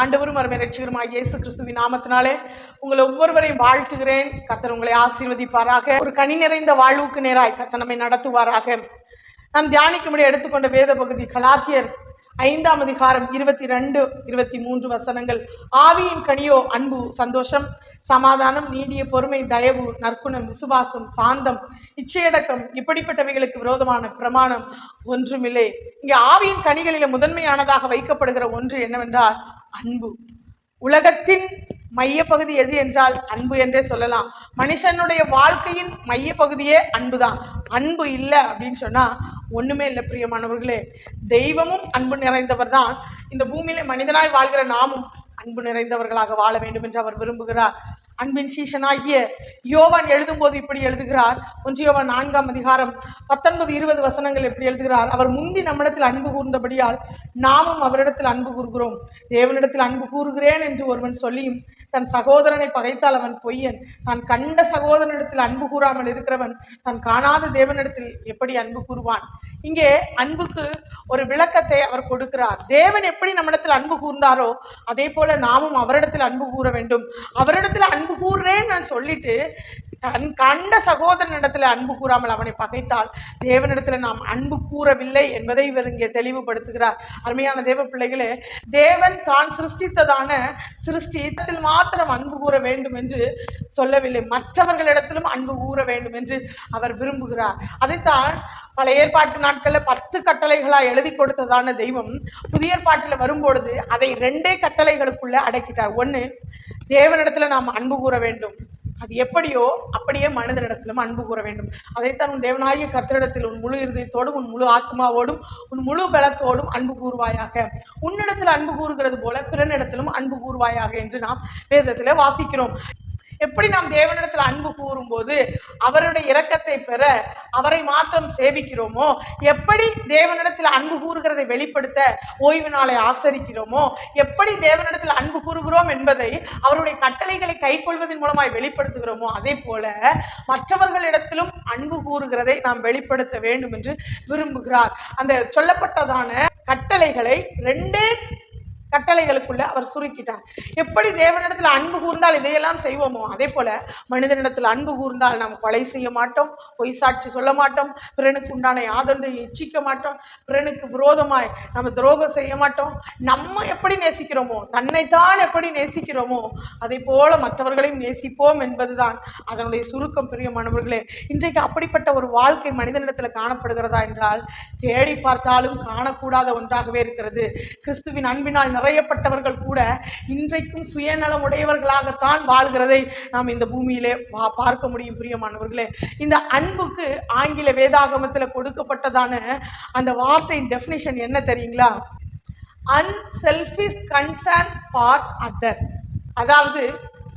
ஆண்டவரும் அருமை ரட்சிகருமாய் இயேசு கிறிஸ்துவின் நாமத்தினாலே உங்களை ஒவ்வொருவரையும் வாழ்த்துகிறேன். கத்தர் உங்களை ஆசீர்வதிப்பாராக. ஒரு கனி நிறைந்த வாழ்வுக்கு நேராய் கத்தர் நம்மை நடத்துவாராக. நாம் தியானிக்கும்படி எடுத்துக்கொண்ட வேத பகுதி கலாத்தியர் ஐந்தாம் அதிகாரம் இருபத்தி ரெண்டு இருபத்தி மூன்று வசனங்கள். ஆவியின் கனியோ அன்பு சந்தோஷம் சமாதானம் நீடிய பொறுமை தயவு நற்குணம் விசுவாசம் சாந்தம் இச்சையடக்கம் இப்படிப்பட்டவைகளுக்கு விரோதமான பிரமாணம் ஒன்றுமில்லை. இங்கே ஆவியின் கனிகளில் முதன்மையானதாக வைக்கப்படுகிற ஒன்று என்னவென்றால் அன்பு. உலகத்தின் மையப்பகுதி எது என்றால் அன்பு என்றே சொல்லலாம். மனுஷனுடைய வாழ்க்கையின் மையப்பகுதியே அன்புதான். அன்பு இல்லை அப்படின்னு சொன்னா ஒண்ணுமே இல்லை பிரியமானவர்களே. தெய்வமும் அன்பு நிறைந்தவர் தான் இந்த பூமியில மனிதனாய் வாழ்கிற நாமும் அன்பு நிறைந்தவர்களாக வாழ வேண்டும் என்று அவர் விரும்புகிறார். அன்பின் சீஷனாகிய யோவான் எழுதும்போது இப்படி எழுதுகிறார். ஒன்று யோவான் நான்காம் அதிகாரம் பத்தொன்பது இருபது வசனங்கள் எப்படி எழுதுகிறார். அவர் முந்தி நம்மிடத்தில் அன்பு கூர்ந்தபடியால் நாமும் அவரிடத்தில் அன்பு கூறுகிறோம். தேவனிடத்தில் அன்பு கூறுகிறேன் என்று ஒருவன் சொல்லியும் தன் சகோதரனை பகைத்தால் அவன் பொய்யன். தான் கண்ட சகோதரனிடத்தில் அன்பு கூறாமல் இருக்கிறவன் தான் காணாத தேவனிடத்தில் எப்படி அன்பு கூறுவான்? இங்கே அன்புக்கு ஒரு விளக்கத்தை அவர் கொடுக்கிறார். தேவன் எப்படி நம்மிடத்தில் அன்பு கூர்ந்தாரோ அதே போல நாமும் அவரிடத்தில் அன்பு கூற வேண்டும். அவரிடத்தில் அன்பு அன்பு கூறுறேன்னு நான் சொல்லிட்டு தன் கண்ட சகோதரனிடத்தில் அன்பு கூறாமல் அவனை பகைத்தால் தேவனிடத்தில் நாம் அன்பு கூறவில்லை என்பதை இவர் இங்கே தெளிவுபடுத்துகிறார். அருமையான தேவ பிள்ளைகளே தேவன் தான் சிருஷ்டித்ததான சிருஷ்டித்தத்தில் மாத்திரம் அன்பு கூற வேண்டும் என்று சொல்லவில்லை. மற்றவர்களிடத்திலும் அன்பு கூற வேண்டும் என்று அவர் விரும்புகிறார். அதைத்தான் பல ஏற்பாட்டு நாட்களில் பத்து கட்டளைகளா எழுதி கொடுத்ததான தெய்வம் புதிய ஏற்பாட்டில் வரும்பொழுது அதை ரெண்டே கட்டளைகளுக்குள்ள அடக்கிட்டார். ஒன்று தேவனிடத்துல நாம் அன்பு கூற வேண்டும் அது எப்படியோ அப்படியே மனிதனிடத்திலும் அன்பு கூற வேண்டும் அதைத்தான் உன் தேவனாகிய கர்த்தரிடத்தில் உன் முழு இருதயத்தோடும் உன் முழு ஆத்மாவோடும் உன் முழு பலத்தோடும் அன்பு கூறுவாயாக உன்னிடத்தில் அன்பு கூறுகிறது போல பிறனிடத்திலும் அன்பு கூறுவாயாக என்று நாம் வேதத்தில் வாசிக்கிறோம். எப்படி நாம் தேவனிடத்தில் அன்பு கூறும்போது அவருடைய இரக்கத்தை பெற அவரை மாத்திரம் சேவிக்கிறோமோ? எப்படி தேவனிடத்தில் அன்பு கூறுகிறதை வெளிப்படுத்த ஓய்வு நாளை ஆசரிக்கிறோமோ? எப்படி தேவனிடத்தில் அன்பு கூறுகிறோம் என்பதை அவருடைய கட்டளைகளை கைக்கொள்வதன் மூலமாய் வெளிப்படுத்துகிறோமோ? அதே போல மற்றவர்களிடத்திலும் அன்பு கூறுகிறதை நாம் வெளிப்படுத்த வேண்டும் என்று விரும்புகிறார். அந்த சொல்லப்பட்டதான கட்டளைகளை ரெண்டே கட்டளைகளுக்குள்ள அவர் சுருக்கிட்டார். எப்படி தேவனிடத்தில் அன்பு கூர்ந்தால் இதையெல்லாம் செய்வோமோ? அதே போல மனிதனிடத்தில் அன்பு கூர்ந்தால் நாம் கொலை செய்ய மாட்டோம் பொய் சாட்சி சொல்ல மாட்டோம் பிறனுக்கு உண்டான யாதொன்றை இச்சிக்க மாட்டோம் பிறனுக்கு விரோதமாய் நம்ம துரோகம் செய்ய மாட்டோம். நம்ம எப்படி நேசிக்கிறோமோ தன்னைத்தான் எப்படி நேசிக்கிறோமோ அதே போல மற்றவர்களையும் நேசிப்போம் என்பதுதான் அதனுடைய சுருக்கம். பெரிய பிரியமானவர்களே இன்றைக்கு அப்படிப்பட்ட ஒரு வாழ்க்கை மனிதனிடத்தில் காணப்படுகிறதா என்றால் தேடி பார்த்தாலும் காணக்கூடாத ஒன்றாகவே இருக்கிறது. கிறிஸ்துவின் அன்பினால் நிறையப்பட்டவர்கள் கூட இன்றைக்கும் சுயநலம் உடையவர்களாகத்தான் வாழ்கிறதை நாம் இந்த பூமியிலே பா- பார்க்க முடியும் பிரியமானவர்களே இந்த அன்புக்கு ஆங்கில வேதாகமத்தில் கொடுக்கப்பட்டதான அந்த வார்த்தையின் டெஃபினிஷன் என்ன தெரியுங்களா? அன்செல்ஃபிஷ் கன்சர்ன் ஃபார் அதர் அதாவது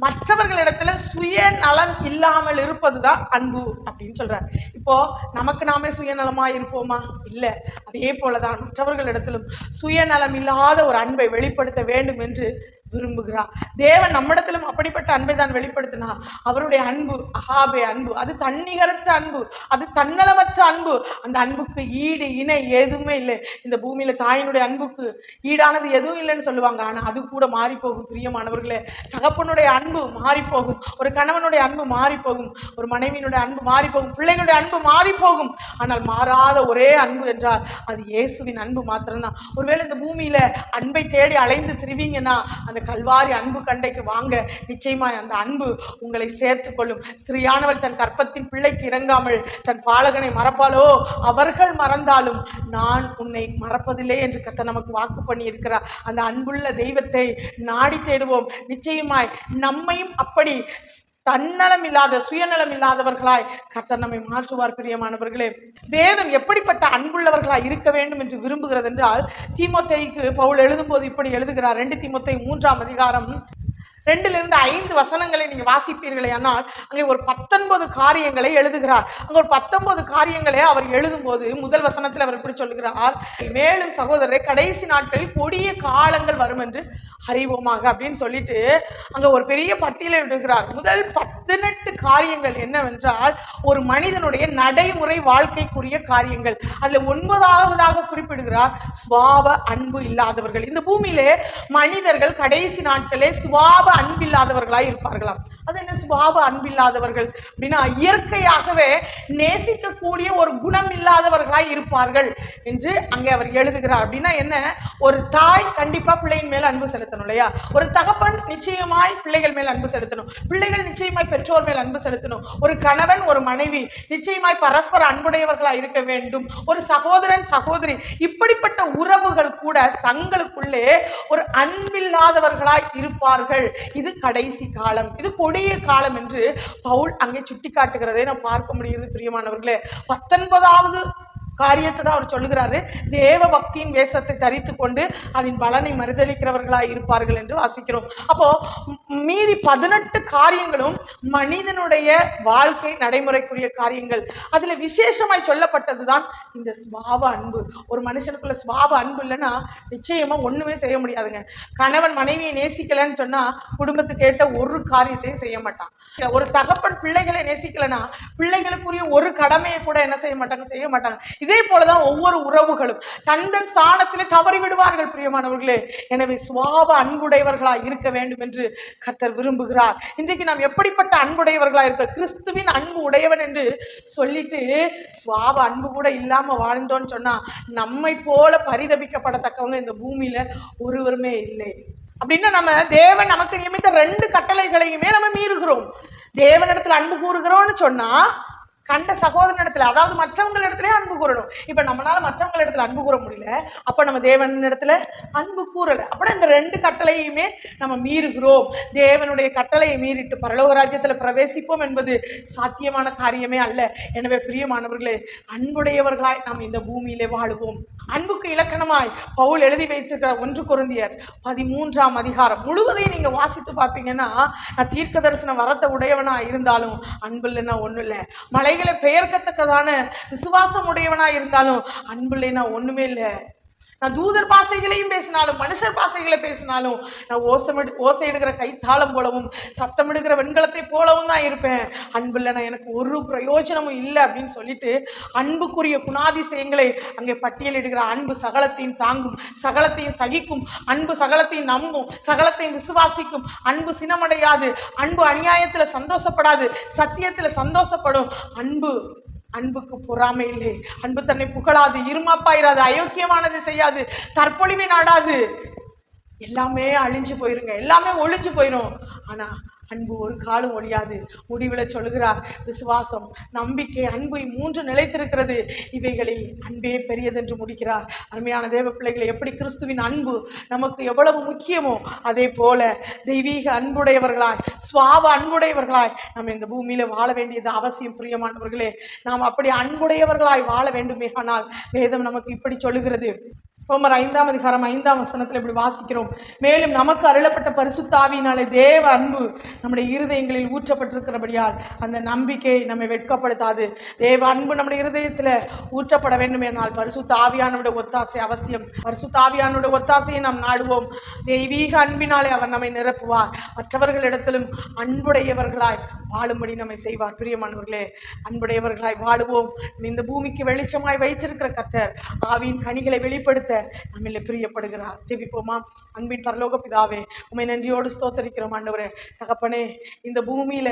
மற்றவர்களிடத்துல சுயநலம் இல்லாமல் இருப்பதுதான் அன்பு அப்படின்னு சொல்றாரு. இப்போ நமக்கு நாமே சுயநலமா இருப்போமா? இல்ல. அதே போலதான் மற்றவர்களிடத்திலும் சுயநலம் இல்லாத ஒரு அன்பை வெளிப்படுத்த வேண்டும் என்று விரும்புகிறார் தேவன் நம்மிடத்திலும் அப்படிப்பட்ட அன்பை தான் வெளிப்படுத்தினார் அவருடைய அன்பு அகாபே அன்பு அது தன்னிகரற்ற அன்பு அது தன்னலமற்ற அன்பு. அந்த அன்புக்கு ஈடு இணை எதுவுமே இல்லை. இந்த பூமியில தாயினுடைய அன்புக்கு ஈடானது எதுவும் இல்லைன்னு சொல்லுவாங்க. ஆனா அது கூட மாறி போகும் பிரியமானவர்களே. தகப்பனுடைய அன்பு மாறி போகும் ஒரு கணவனுடைய அன்பு மாறி போகும் ஒரு மனைவியினுடைய அன்பு மாறி போகும் பிள்ளைகளுடைய அன்பு மாறி போகும் ஆனால் மாறாத ஒரே அன்பு என்றால் அது இயேசுவின் அன்பு மாத்திரம்தான். ஒருவேளை இந்த பூமியில அன்பை தேடி அலைந்து திரிவீங்கன்னா அந்த கல்வாரி அன்பு கண்டைக்கு வாங்க. நிச்சயமாய் அந்த அன்பு உங்களை சேர்த்து கொள்ளும். ஸ்திரியானவள் தன் கற்பத்தின் பிள்ளைக்கு இறங்காமல் தன் பாலகனை மறப்பாளோ? அவர்கள் மறந்தாலும் நான் உன்னை மறப்பதில்லை என்று கத்த நமக்கு வாக்கு பண்ணி இருக்கிறார் அந்த அன்புள்ள தெய்வத்தை நாடி தேடுவோம். நிச்சயமாய் நம்மையும் அப்படி தன்னலம் இல்லாத சுயநலம் இல்லாதவர்களாய் கர்த்தர் நம்மை மாற்றுவார் பிரியமானவர்களே. வேதம் எப்படிப்பட்ட அன்புள்ளவர்களாய் இருக்க வேண்டும் என்று விரும்புகிறது என்றால் தீமோத்தேயுக்கு பவுல் எழுதும்போது இப்படி எழுதுகிறார். ரெண்டு தீமோத்தேயு மூன்றாம் அதிகாரம் ரெண்டிலிருந்து ஐந்து வசனங்களை நீங்க வாசிப்பீர்களே ஆனால் அங்கே ஒரு பத்தொன்பது காரியங்களை எழுதுகிறார். அங்க ஒரு பத்தொன்பது காரியங்களை அவர் எழுதும்போது முதல் வசனத்தில் அவர் இப்படி சொல்லுகிறார். மேலும் சகோதரரை கடைசி நாட்களில் கொடிய காலங்கள் வரும் என்று அறிவோமாக அப்படின்னு சொல்லிட்டு அங்க ஒரு பெரிய பட்டியலை விடுகிறார் முதல் பதினெட்டு காரியங்கள் என்னவென்றால் ஒரு மனிதனுடைய நடைமுறை வாழ்க்கைக்குரிய காரியங்கள். அதுல ஒன்பதாவதாக குறிப்பிடுகிறார் சுவாப அன்பு இல்லாதவர்கள். இந்த பூமியிலே மனிதர்கள் கடைசி நாட்களே சுவாப அன்பில்லாதவர்களாய் இருப்பார்களாம். அது என்ன சுபாவ அன்பில்லாதவர்கள் அப்படின்னா இயற்கையாகவே நேசிக்கக்கூடிய ஒரு குணம் இல்லாதவர்களாய் இருப்பார்கள் என்று அங்கே அவர் எழுதுகிறார். அப்படின்னா என்ன? ஒரு தாய் கண்டிப்பா பிள்ளையின் மேல் அன்பு செலுத்தணும் இல்லையா? ஒரு தகப்பன் நிச்சயமாய் பிள்ளைகள் மேல் அன்பு செலுத்தணும். பிள்ளைகள் நிச்சயமாய் பெற்றோர் மேல் அன்பு செலுத்தணும். ஒரு கணவன் ஒரு மனைவி நிச்சயமாய் பரஸ்பர அன்புடையவர்களாக இருக்க வேண்டும். ஒரு சகோதரன் சகோதரி இப்படிப்பட்ட உறவுகள் கூட தங்களுக்குள்ளே ஒரு அன்பில்லாதவர்களாய் இருப்பார்கள். இது கடைசி காலம். இது கொடிய காலம் என்று பவுல் அங்கே சுட்டி காட்டுகிறதை நாம் பார்க்க முடிகிறது பிரியமானவர்களே. பத்தொன்பதாவது காரியத்தை தான் அவர் சொல்லுகிறாரு. தேவ பக்தியின் வேஷத்தை தரித்து கொண்டு அதன் பலனை மறுதளிக்கிறவர்களாக இருப்பார்கள் என்று வாசிக்கிறோம். அப்போ மீதி பதினெட்டு காரியங்களும் மனிதனுடைய வாழ்க்கை நடைமுறைக்குரிய காரியங்கள். அதுல விசேஷமாய் சொல்லப்பட்டது தான் இந்த சுபாவ அன்பு. ஒரு மனுஷனுக்குள்ள சுபாவ அன்பு இல்லைன்னா நிச்சயமா ஒண்ணுமே செய்ய முடியாதுங்க. கணவன் மனைவியை நேசிக்கலைன்னு சொன்னா குடும்பத்துக்கு ஏற்ற ஒரு காரியத்தையும் செய்ய மாட்டான். ஒரு தகப்பன் பிள்ளைகளை நேசிக்கலைன்னா பிள்ளைகளுக்குரிய ஒரு கடமையை கூட என்ன செய்ய மாட்டாங்க? செய்ய மாட்டாங்க. இதே போலதான் ஒவ்வொரு உறவுகளும் தந்தன் ஸ்தானத்திலே தவறி விடுவார்கள் பிரியமானவர்களே. எனவே சுவாப அன்புடையவர்களாய் இருக்க வேண்டும் என்று கத்தர் விரும்புகிறார். இன்றைக்கு நாம் எப்படிப்பட்ட அன்புடையவர்களா இருக்க கிறிஸ்துவின் அன்பு உடையவன் என்று சொல்லிட்டு சுவாப அன்பு கூட இல்லாம வாழ்ந்தோன்னு சொன்னா நம்மை போல பரிதபிக்கப்படத்தக்கவங்க இந்த பூமியில ஒருவருமே இல்லை. அப்படின்னா நம்ம தேவன் நமக்கு நியமித்த ரெண்டு கட்டளைகளையுமே நம்ம மீறுகிறோம். தேவனிடத்துல அன்பு கூறுகிறோம்னு சொன்னா கண்ட சகோதரனிடத்துல அதாவது மற்றவங்க இடத்துல அன்பு கூறணும். இப்ப நம்மளால மற்றவங்க இடத்துல அன்பு கூற முடியல. அப்ப நம்ம தேவன் இடத்துல அன்பு கூறல. அப்படின்னா இந்த ரெண்டு கட்டளையுமே நம்ம மீறுகிறோம். தேவனுடைய கட்டளையை மீறிட்டு பரலோக ராஜ்யத்துல பிரவேசிப்போம் என்பது சாத்தியமான காரியமே அல்ல. எனவே பிரியமானவர்களே அன்புடையவர்களாய் நாம் இந்த பூமியிலே வாழுவோம். அன்புக்கு இலக்கணமாய் பவுல் எழுதி வைத்திருக்கிற ஒன்று குருந்தியர் பதிமூன்றாம் அதிகாரம். முழுவதையும் நீங்க வாசித்து பார்ப்பீங்கன்னா நான் தீர்க்க தரிசன வரத்தை உடையவனா இருந்தாலும் அன்பு இல்லைன்னா ஒன்றும் இல்லை மலைகளை பெயர்க்கத்தக்கதான விசுவாசம் உடையவனா இருந்தாலும் அன்பு இல்லைன்னா ஒன்றுமே இல்லை. நான் தூதர் பாசைகளையும் பேசினாலும் மனுஷர் பாசைகளை பேசினாலும் நான் ஓசமிடு எடுக்கிற கைத்தாளம் போலவும் சத்தமிடுகிற வெண்கலத்தை போலவும் தான் இருப்பேன். அன்புல நான் எனக்கு ஒரு பிரயோஜனமும் இல்லை அப்படின்னு சொல்லிட்டு அன்புக்குரிய குணாதிசயங்களை அங்கே பட்டியலிடுகிற அன்பு சகலத்தையும் தாங்கும் சகலத்தையும் சகிக்கும் அன்பு சகலத்தையும் நம்பும் சகலத்தையும் விசுவாசிக்கும் அன்பு சினமடையாது அன்பு அநியாயத்தில் சந்தோஷப்படாது சத்தியத்தில் சந்தோஷப்படும் அன்பு அன்புக்கு பொறாமை இல்லை. அன்பு தன்னை புகழாது இருமாப்பாயிராது அயோக்கியமானது செய்யாது தற்பொழிவை நாடாது. எல்லாமே அழிஞ்சு போயிருங்க எல்லாமே ஒழிஞ்சு போயிடும் ஆனா அன்பு ஒரு காலம் ஒழியாது. முடிவில் சொல்லுகிறார் விசுவாசம் நம்பிக்கை அன்பு மூன்று நிலைத்திருக்கிறது. இவைகளில் அன்பே பெரியதென்று முடிக்கிறார். அருமையான தேவ பிள்ளைகளை எப்படி கிறிஸ்துவின் அன்பு நமக்கு எவ்வளவு முக்கியமோ அதே போல தெய்வீக அன்புடையவர்களாய் சுவாவ அன்புடையவர்களாய் நம்ம இந்த பூமியில வாழ வேண்டியது அவசியம் பிரியமானவர்களே. நாம் அப்படி அன்புடையவர்களாய் வாழ வேண்டுமே ஆனால் வேதம் நமக்கு இப்படி சொல்லுகிறது. ரோமர் ஐந்தாம் அதிகாரம் ஐந்தாம் வசனத்தில் இப்படி வாசிக்கிறோம். மேலும் நமக்கு அருளப்பட்ட பரிசுத்தாவினாலே தேவ அன்பு நம்முடைய இருதயங்களில் ஊற்றப்பட்டிருக்கிறபடியால் அந்த நம்பிக்கை நம்மை வெட்கப்படுத்தாது. தேவ அன்பு நம்முடைய இருதயத்தில் ஊற்றப்பட வேண்டும் என்னால். பரிசுத்தாவியானுடைய ஒத்தாசை அவசியம். பரிசுத்தாவியானுடைய ஒத்தாசையை நாம் நாடுவோம். தெய்வீக அன்பினாலே அவர் நம்மை நிரப்புவார். மற்றவர்களிடத்திலும் அன்புடையவர்களாய் வாழும்படி நம்மை செய்வார். பிரியமானவர்களே அன்புடையவர்களாய் வாழுவோம். இந்த பூமிக்கு வெளிச்சமாய் வைத்திருக்கிற கத்தர் ஆவியின் கனிகளை வெளிப்படுத்த நம்மள பிரியப்படுகிறார். ஜெபிப்போமா? அன்பின் பரலோக பிதாவே உண்மை நன்றியோடு ஸ்தோத்தரிக்கிறோம் ஆண்டவரே. தகப்பனே இந்த பூமியில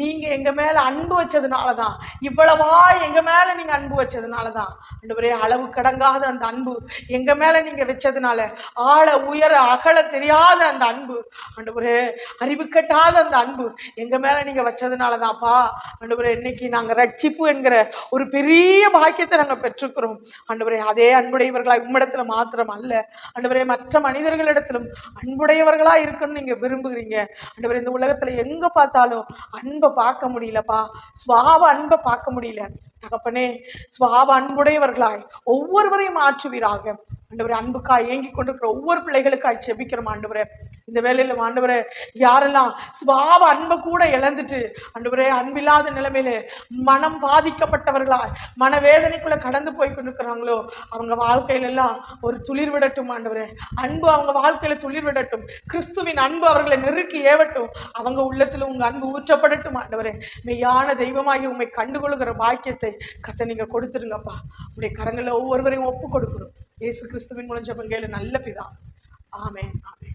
நீங்க எங்க மேல அன்பு வச்சதுனால தான் இவ்வளவா எங்க மேல நீங்க அன்பு வச்சதுனால தான் ஆண்டவரே அளவு கடங்காத அந்த அன்பு எங்க மேல நீங்க வச்சதுனால ஆழ உயர அகல தெரியாத அந்த அன்பு ஆண்டவரே அறிவு கட்டாத அந்த அன்பு எங்க மேல நீங்க வச்சதுனால தான்ப்பா ஆண்டவரே இன்னைக்கு நாங்க ரட்சிப்பு என்கிற ஒரு பெரிய பாக்கியத்தை நாங்க பெற்றுக்கிறோம். ஆண்டவரே அதே அன்புடையவர்களாக உம்மிடத்துல மாத்திரம் அல்ல அண்டவரே மற்ற மனிதர்களிடத்திலும் அன்புடையவர்களா இருக்கணும்னு நீங்க விரும்புகிறீங்க. அண்டவரே இந்த உலகத்துல எங்க பார்த்தாலும் அன்பை பார்க்க முடியலப்பா. சுவாப அன்பை பார்க்க முடியல. தகப்பனே சுவாப அன்புடையவர்களாய் ஒவ்வொருவரையும் மாற்றுவீராக ஆண்டவரே அன்புக்கா ஏங்கி கொண்டிருக்கிற ஒவ்வொரு பிள்ளைகளுக்காய் செபிக்கிறோம் ஆண்டவரே. இந்த வேலையில ஆண்டவரே யாரெல்லாம் சுபாவ அன்பை கூட இழந்துட்டு ஆண்டவரே அன்பில்லாத நிலைமையில மனம் பாதிக்கப்பட்டவர்களாய் மனவேதனைக்குள்ள கடந்து போய் கொண்டிருக்கிறாங்களோ அவங்க வாழ்க்கையில எல்லாம் ஒரு துளிர் விடட்டும் ஆண்டவரே. அன்பு அவங்க வாழ்க்கையில துளிர் விடட்டும். கிறிஸ்துவின் அன்பு அவர்களை நெருக்கி ஏவட்டும். அவங்க உள்ளத்துல உங்க அன்பு ஊற்றப்படட்டும் ஆண்டவரே. மெய்யான தெய்வமாகி உண்மை கண்டுகொள்கிற பாக்கியத்தை கத்தை நீங்க கொடுத்துருங்கப்பா. உடைய கரங்களை ஒவ்வொருவரையும் ஒப்பு கொடுக்கணும் இயேசு கிறிஸ்துவின் மூலம் ஜெபம் கேளு. நல்ல பிதா. ஆமே ஆமே